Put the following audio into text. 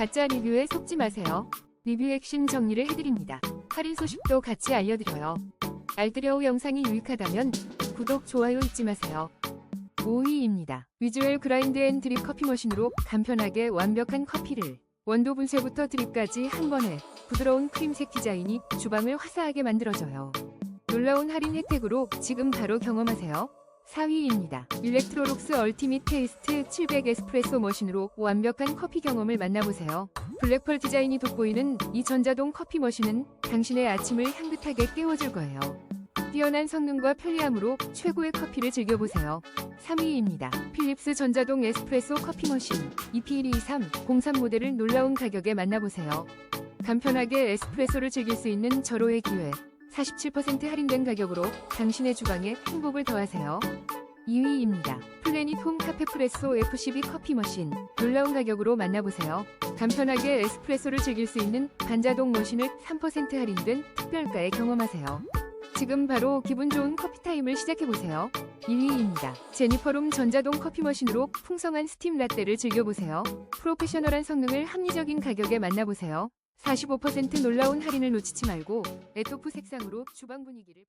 가짜 리뷰에 속지 마세요. 리뷰 핵심 정리를 해드립니다. 할인 소식도 같이 알려드려요. 알뜰여우 영상이 유익하다면 구독, 좋아요 잊지 마세요. 5위입니다. 위주얼 그라인드 앤 드립 커피 머신으로 간편하게 완벽한 커피를 원두 분쇄부터 드립까지 한 번에 부드러운 크림색 디자인이 주방을 화사하게 만들어줘요. 놀라운 할인 혜택으로 지금 바로 경험하세요. 4위입니다. 일렉트로록스 얼티밋 테이스트 700 에스프레소 머신으로 완벽한 커피 경험을 만나보세요. 블랙펄 디자인이 돋보이는 이 전자동 커피 머신은 당신의 아침을 향긋하게 깨워줄 거예요. 뛰어난 성능과 편리함으로 최고의 커피를 즐겨보세요. 3위입니다. 필립스 전자동 에스프레소 커피 머신 EP1223 03 모델을 놀라운 가격에 만나보세요. 간편하게 에스프레소를 즐길 수 있는 절호의 기회. 47% 할인된 가격으로 당신의 주방에 행복을 더하세요. 2위입니다. 플래닛 홈 카페 프레소 F12 커피 머신. 놀라운 가격으로 만나보세요. 간편하게 에스프레소를 즐길 수 있는 반자동 머신을 3% 할인된 특별가에 경험하세요. 지금 바로 기분 좋은 커피 타임을 시작해보세요. 1위입니다. 제니퍼룸 전자동 커피 머신으로 풍성한 스팀 라떼를 즐겨보세요. 프로페셔널한 성능을 합리적인 가격에 만나보세요. 45% 놀라운 할인을 놓치지 말고 에토프 색상으로 주방 분위기를